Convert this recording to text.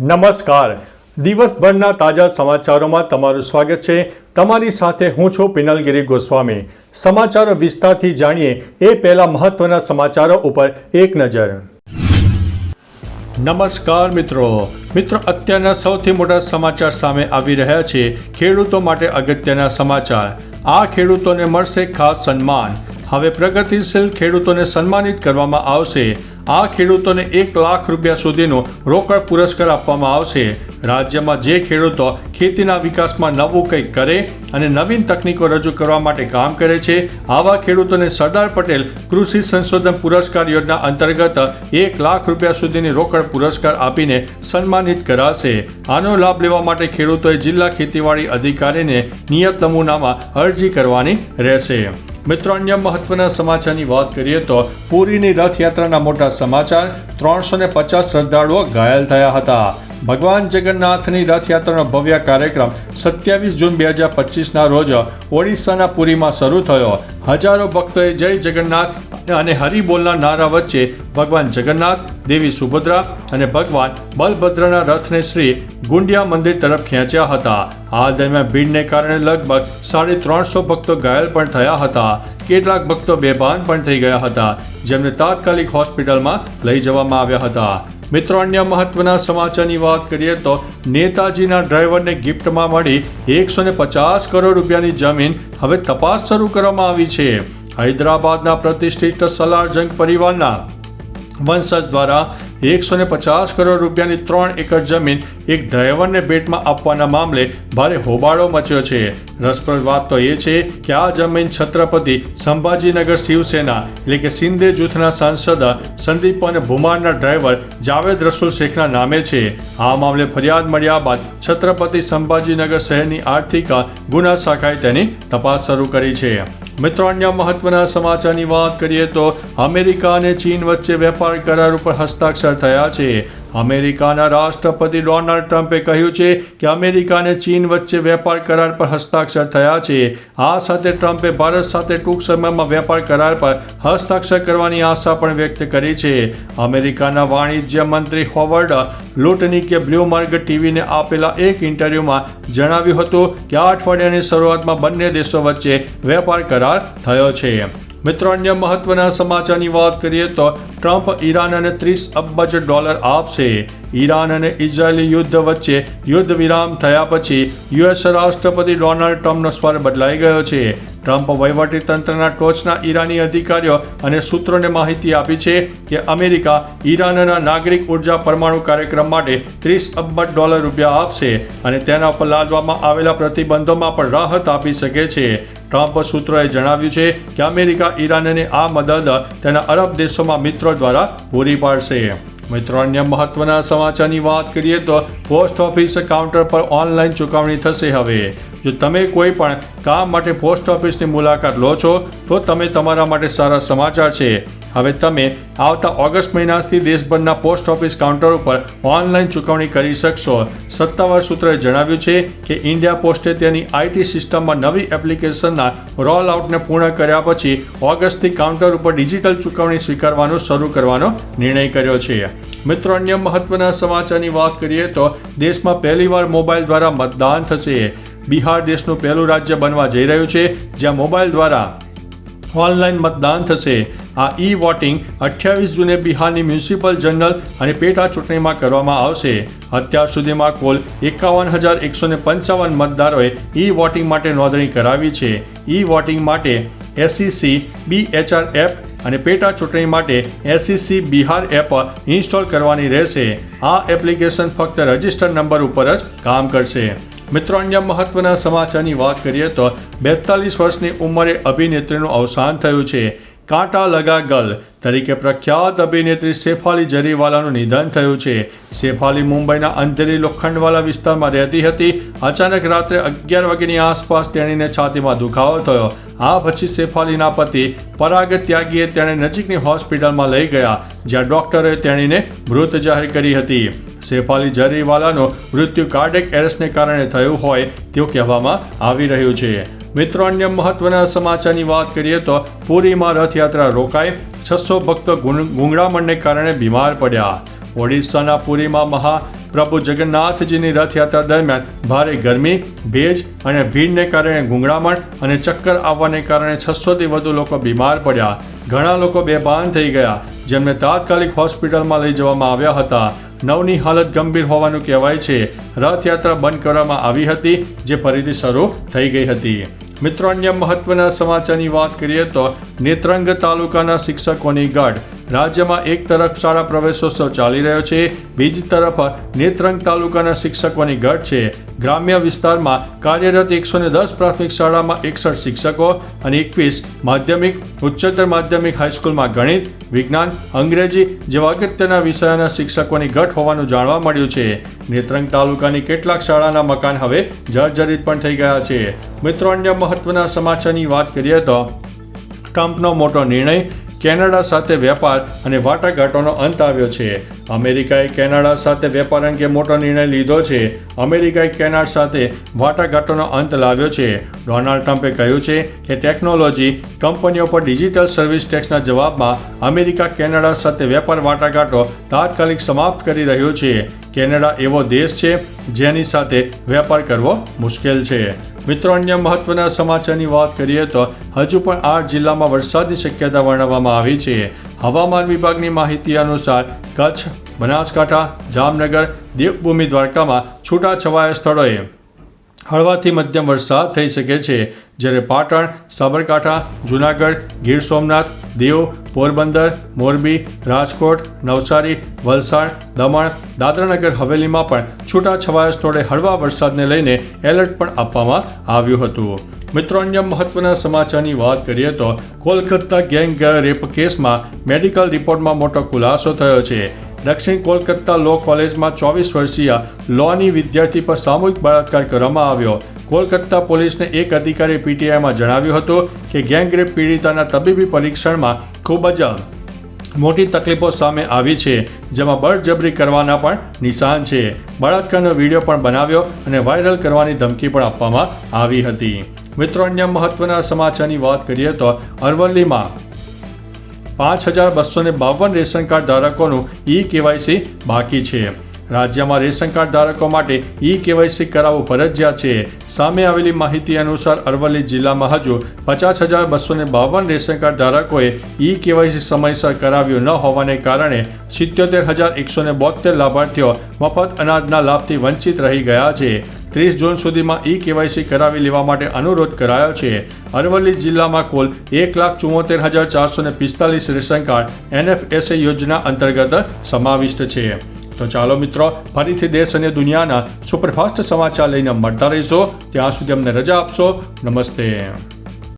નમસ્કાર. દિવસભરના તાજા સમાચારોમાં તમારું સ્વાગત છે. તમારી સાથે હું છું પિનલગીરી ગોસ્વામી. સમાચારો વિસ્તારથી જાણીએ એ પહેલા મહત્વના સમાચારો ઉપર એક નજર. નમસ્કાર મિત્રો. મિત્રો, અત્યારના સૌથી મોટા સમાચાર સામે આવી રહ્યા છે. ખેડૂતો માટે અગત્યના સમાચાર. આ ખેડૂતોને મળશે ખાસ સન્માન. હવે પ્રગતિશીલ ખેડૂતોને સન્માનિત કરવામાં આવશે. આ ખેડૂતોને એક લાખ રૂપિયા સુધીનો રોકડ પુરસ્કાર આપવામાં આવશે. રાજ્યમાં જે ખેડૂતો ખેતીના વિકાસમાં નવું કંઈક કરે અને નવીન તકનીકો રજૂ કરવા માટે કામ કરે છે, આવા ખેડૂતોને સરદાર પટેલ કૃષિ સંશોધન પુરસ્કાર યોજના અંતર્ગત એક લાખ રૂપિયા સુધીની રોકડ પુરસ્કાર આપીને સન્માનિત કરાશે. આનો લાભ લેવા માટે ખેડૂતોએ જિલ્લા ખેતીવાડી અધિકારીને નિયત નમૂનામાં અરજી કરવાની રહેશે. મિત્રો, અન્ય મહત્વના સમાચારની વાત કરીએ તો પુરીની રથયાત્રાના મોટા સમાચાર, ત્રણસો ને પચાસ શ્રદ્ધાળુઓ ઘાયલ થયા હતા. ભગવાન જગન્નાથની રથયાત્રાનો ભવ્ય કાર્યક્રમ સત્યાવીસ જૂન બે હજાર પચીસના રોજ ઓડિશાના પુરીમાં શરૂ થયો. હજારો ભક્તોએ જય જગન્નાથ અને હરિબોલના નારા વચ્ચે ભગવાન જગન્નાથ, દેવી સુભદ્રા અને ભગવાન બલભદ્રના રથને શ્રી ગુંડિયા મંદિર તરફ ખેંચ્યા હતા. આ દરમિયાન ભીડને કારણે લગભગ સાડી ત્રણસો ભક્તો ઘાયલ પણ થયા હતા. કેટલાક ભક્તો બેભાન પણ થઈ ગયા હતા, જેમને તાત્કાલિક હોસ્પિટલમાં લઈ જવામાં આવ્યા હતા. મિત્રો, અન્ય મહત્વના સમાચારની વાત કરીએ તો નેતાજીના ડ્રાઈવરને ગિફ્ટમાં મળી એકસો પચાસ કરોડ રૂપિયાની જમીન હવે તપાસ શરૂ કરવામાં આવી છે. હૈદરાબાદના પ્રતિષ્ઠિત સલારજંગ પરિવારના વંશજ દ્વારા એકસો ને પચાસ કરોડ રૂપિયાની ત્રણ એકર જમીન એક ડ્રાઈવરને ભેટમાં આપવાના મામલે ભારે હોબાળો મચ્યો છે. રસપ્રદ વાત તો એ છે કે આ જમીન છત્રપતિ સંભાજીનગર શિવસેના એટલે કે સિંધે જૂથના સાંસદ સંદીપ અને ભુમાનના ડ્રાઈવર જાવેદ રસુલ શેખના નામે છે. આ મામલે ફરિયાદ મળ્યા બાદ છત્રપતિ સંભાજીનગર શહેરની આર્થિક ગુના શાખાએ તેની તપાસ શરૂ કરી છે. મિત્રો, અન્ય મહત્વના સમાચારની વાત કરીએ તો અમેરિકા અને ચીન વચ્ચે વેપાર કરાર ઉપર હસ્તાક્ષર થયા છે. અમેરિકાના રાષ્ટ્રપતિ ડોનાલ્ડ ટ્રમ્પે કહ્યું છે કે અમેરિકા અને ચીન વચ્ચે વેપાર કરાર પર હસ્તાક્ષર થયા છે. આ સાથે ટ્રમ્પે ભારત સાથે ટૂંક સમયમાં વેપાર કરાર પર હસ્તાક્ષર કરવાની આશા પણ વ્યક્ત કરી છે. અમેરિકાના વાણિજ્ય મંત્રી હોવર્ડ લુટનિકે બ્લ્યુમર્ગ ટીવીને આપેલા એક ઇન્ટરવ્યૂમાં જણાવ્યું હતું કે આ અઠવાડિયાની શરૂઆતમાં બંને દેશો વચ્ચે વેપાર કરાર થયો છે. મિત્રો, અન્ય મહત્વના સમાચારની વાત કરીએ તો ટ્રમ્પ ઈરાન અને ત્રીસ અબજ ડોલર આપશે. ઈરાન અને ઇઝરાયેલી યુદ્ધ વચ્ચે યુદ્ધ વિરામ થયા પછી યુએસ રાષ્ટ્રપતિ ડોનાલ્ડ ટ્રમ્પનો સ્વર બદલાઈ ગયો છે. ટ્રમ્પ વહીવટીતંત્રના ટોચના ઈરાની અધિકારીઓ અને સૂત્રોને માહિતી આપી છે કે અમેરિકા ઈરાનના નાગરિક ઊર્જા પરમાણુ કાર્યક્રમ માટે ત્રીસ અબજ ડોલર રૂપિયા આપશે અને તેના પર લાદવામાં આવેલા પ્રતિબંધોમાં પણ રાહત આપી શકે છે. ટ્રમ્પ સૂત્રોએ જણાવ્યું છે કે અમેરિકા ઈરાનને આ મદદ તેના અરબ દેશોમાં મિત્રો દ્વારા પૂરી પાડશે. મિત્રો, અન્ય મહત્વના સમાચારની વાત કરીએ તો પોસ્ટ ઓફિસ કાઉન્ટર પર ઓનલાઈન ચૂકવણી થશે હવે. જો તમે કોઈ પણ કામ માટે પોસ્ટ ઓફિસની મુલાકાત લો છો, તો તમે તમારા માટે સારા સમાચાર છે. હવે તમે આવતા ઓગસ્ટ મહિનાથી દેશભરના પોસ્ટ ઓફિસ કાઉન્ટર ઉપર ઓનલાઈન ચૂકવણી કરી શકશો. સત્તાવાર સૂત્રએ જણાવ્યું છે કે ઇન્ડિયા પોસ્ટે તેની આઈટી સિસ્ટમમાં નવી એપ્લિકેશનના રોલ આઉટને પૂર્ણ કર્યા પછી ઓગસ્ટથી કાઉન્ટર ઉપર ડિજિટલ ચૂકવણી સ્વીકારવાનું શરૂ કરવાનો નિર્ણય કર્યો છે. મિત્રો, અન્ય મહત્વના સમાચારની વાત કરીએ તો દેશમાં પહેલીવાર મોબાઈલ દ્વારા મતદાન થશે. બિહાર દેશનું પહેલું રાજ્ય બનવા જઈ રહ્યું છે, જ્યાં મોબાઈલ દ્વારા ઓનલાઈન મતદાન થશે. આ ઈ વોટિંગ અઠ્યાવીસ જૂને બિહારની મ્યુનિસિપલ જનરલ અને પેટા ચૂંટણીમાં કરવામાં આવશે. અત્યાર સુધીમાં કુલ એકાવન હજાર એકસો પંચાવન મતદારોએ ઈ વોટિંગ માટે નોંધણી કરાવી છે. ઈ વોટિંગ માટે એસસીસી બી એચઆર એપ અને પેટા ચૂંટણી માટે એસસીસી બિહાર એપ ઇન્સ્ટોલ કરવાની રહેશે. આ એપ્લિકેશન ફક્ત રજિસ્ટર્ડ નંબર ઉપર જ કામ કરશે. મિત્રો, અન્ય મહત્વના સમાચારની વાત કરીએ તો બેતાલીસ વર્ષની ઉંમરે અભિનેત્રીનું અવસાન થયું છે. કાંટા લગા ગલ. તરીકે પ્રખ્યાત અભિનેત્રી શેફાલી જરીવાલાનું નિધન થયું છે. શેફાલી મુંબઈના અંધેરી લોખંડવાલા વિસ્તારમાં રહેતી હતી. અચાનક રાત્રે અગિયાર વાગ્યાની આસપાસ તેણીને છાતીમાં દુખાવો થયો. આ પછી શેફાલીના પતિ પરાગ ત્યાગીએ તેણે નજીકની હોસ્પિટલમાં લઈ ગયા, જ્યાં ડોક્ટરે તેણીને મૃત જાહેર કરી હતી. શેફાલી જરીવાલાનું મૃત્યુ કાર્ડિક એરેસ્ટને કારણે થયું હોય તેવું કહેવામાં આવી રહ્યું છે. મિત્રો, અન્ય મહત્વના સમાચારની વાત કરીએ તો પુરીમાં રથયાત્રા રોકાઈ. છસો ભક્તો ગુંગ- ગુંગળામણને કારણે બીમાર પડ્યા. ઓડિશાના પુરીમાં મહા પ્રભુ જગન્નાથજીની રથયાત્રા દરમિયાન ભારે ગરમી, ભેજ અને ભીડને કારણે ગુંગળામણ અને ચક્કર આવવાને કારણે છસોથી વધુ લોકો બીમાર પડ્યા. ઘણા લોકો બેભાન થઈ ગયા, જેમને તાત્કાલિક હોસ્પિટલમાં લઈ જવામાં આવ્યા હતા. નવની હાલત ગંભીર હોવાનું કહેવાય છે. રથયાત્રા બંધ કરવામાં આવી હતી, જે ફરીથી શરૂ થઈ ગઈ હતી. મિત્રો અન્ય મહત્વના સમાચારની વાત કરીએ તો નેત્રંગ તાલુકાના શિક્ષકોની ગાઢ રાજ્યમાં એક તરફ શાળા પ્રવેશોત્સવ ચાલી રહ્યો છે, બીજી તરફ નેત્રંગ તાલુકાના શિક્ષકોની ઘટ છે. ગ્રામ્ય વિસ્તારમાં કાર્યરત એકસો દસ પ્રાથમિક શાળામાં એકસઠ શિક્ષકો અને એકવીસ માધ્યમિક, ઉચ્ચતર માધ્યમિક હાઈસ્કૂલમાં ગણિત, વિજ્ઞાન, અંગ્રેજી જેવા અગત્યના વિષયોના શિક્ષકોની ઘટ હોવાનું જાણવા મળ્યું છે. નેત્રંગ તાલુકાની કેટલાક શાળાના મકાન હવે જર્જરિત પણ થઈ ગયા છે. મિત્રો, અન્ય મહત્વના સમાચારની વાત કરીએ તો, ટ્રમ્પનો મોટો નિર્ણય કેનેડા સાથે વેપાર અને વાટાઘાટોનો અંત આવ્યો છે. અમેરિકાએ કેનેડા સાથે વેપાર અંગે મોટો નિર્ણય લીધો છે. અમેરિકાએ કેનાડા સાથે વાટાઘાટોનો અંત લાવ્યો છે. ડોનાલ્ડ ટ્રમ્પે કહ્યું છે કે ટેકનોલોજી કંપનીઓ પર ડિજિટલ સર્વિસ ટેક્સના જવાબમાં અમેરિકા કેનેડા સાથે વેપાર વાટાઘાટો તાત્કાલિક સમાપ્ત કરી રહ્યું છે. કેનેડા એવો દેશ છે જેની સાથે વેપાર કરવો મુશ્કેલ છે. મિત્રો, અન્ય મહત્વના સમાચારની વાત કરીએ તો હજુ પણ આઠ જિલ્લામાં વરસાદની શક્યતા વર્ણવવામાં આવી છે. હવામાન વિભાગની માહિતી અનુસાર કચ્છ, બનાસકાંઠા, જામનગર, દેવભૂમિ દ્વારકામાં છૂટાછવાયા સ્થળોએ હળવાથી મધ્યમ વરસાદ થઈ શકે છે, જ્યારે પાટણ, સાબરકાંઠા, જૂનાગઢ, ગીર સોમનાથ, દીવ, પોરબંદર, મોરબી, રાજકોટ, નવસારી, વલસાડ, દમણ, દાદરાનગર, હવેલીમાં પણ છૂટાછવાયા સ્થળે હળવા વરસાદને લઈને એલર્ટ પણ આપવામાં આવ્યું હતું. મિત્રો, અન્ય મહત્વના સમાચારની વાત કરીએ તો કોલકાતા ગેંગ રેપ કેસમાં મેડિકલ રિપોર્ટમાં મોટો ખુલાસો થયો છે. દક્ષિણ કોલકાતા લો કોલેજમાં ચોવીસ વર્ષીય લોની વિદ્યાર્થી પર સામૂહિક બળાત્કાર કરવામાં આવ્યો. કોલકાતા પોલીસને એક અધિકારી પીટીઆઈમાં જણાવ્યું હતું કે ગેંગરેપ પીડિતાના તબીબી પરીક્ષણમાં ખૂબ જ મોટી તકલીફો સામે આવી છે, જેમાં બળજબરી કરવાના પણ નિશાન છે. બળાત્કારનો વીડિયો પણ બનાવ્યો અને વાયરલ કરવાની ધમકી પણ આપવામાં આવી હતી. મિત્રો, અન્ય મહત્વના સમાચારની વાત કરીએ તો અરવલ્લીમાં પાંચ હજાર બસો ને બાવન રેશન કાર્ડ ધારકોનું ઈ કેવાયસી બાકી છે. રાજ્યમાં રેશન કાર્ડ ધારકો માટે ઈ કેવાયસી કરાવવું ફરજિયાત છે. સામે આવેલી માહિતી અનુસાર અરવલ્લી જિલ્લામાં હજુ પચાસ હજાર બસો ને બાવન રેશન કાર્ડ ધારકોએ ઈ કેવાયસી સમયસર કરાવ્યું ન હોવાને કારણે સિત્યોતેર હજાર એકસો ને બોતેર લાભાર્થીઓ મફત અનાજના લાભથી વંચિત રહી ગયા છે. ત્રીસ જૂન સુધીમાં ઈ કેવાયસી કરાવી લેવા માટે અનુરોધ કરાયો છે. અરવલ્લી જિલ્લામાં કુલ એક લાખ ચુમ્મોતેર હજાર ચારસો ને પિસ્તાલીસ રેશન કાર્ડ એનએફએસએ યોજના અંતર્ગત સમાવિષ્ટ છે. તો ચાલો મિત્રો, ફરીથી દેશ અને દુનિયાના સુપરફાસ્ટ સમાચાર લઈને મળતા રહીશો. ત્યાં સુધી અમને રજા આપશો. નમસ્તે.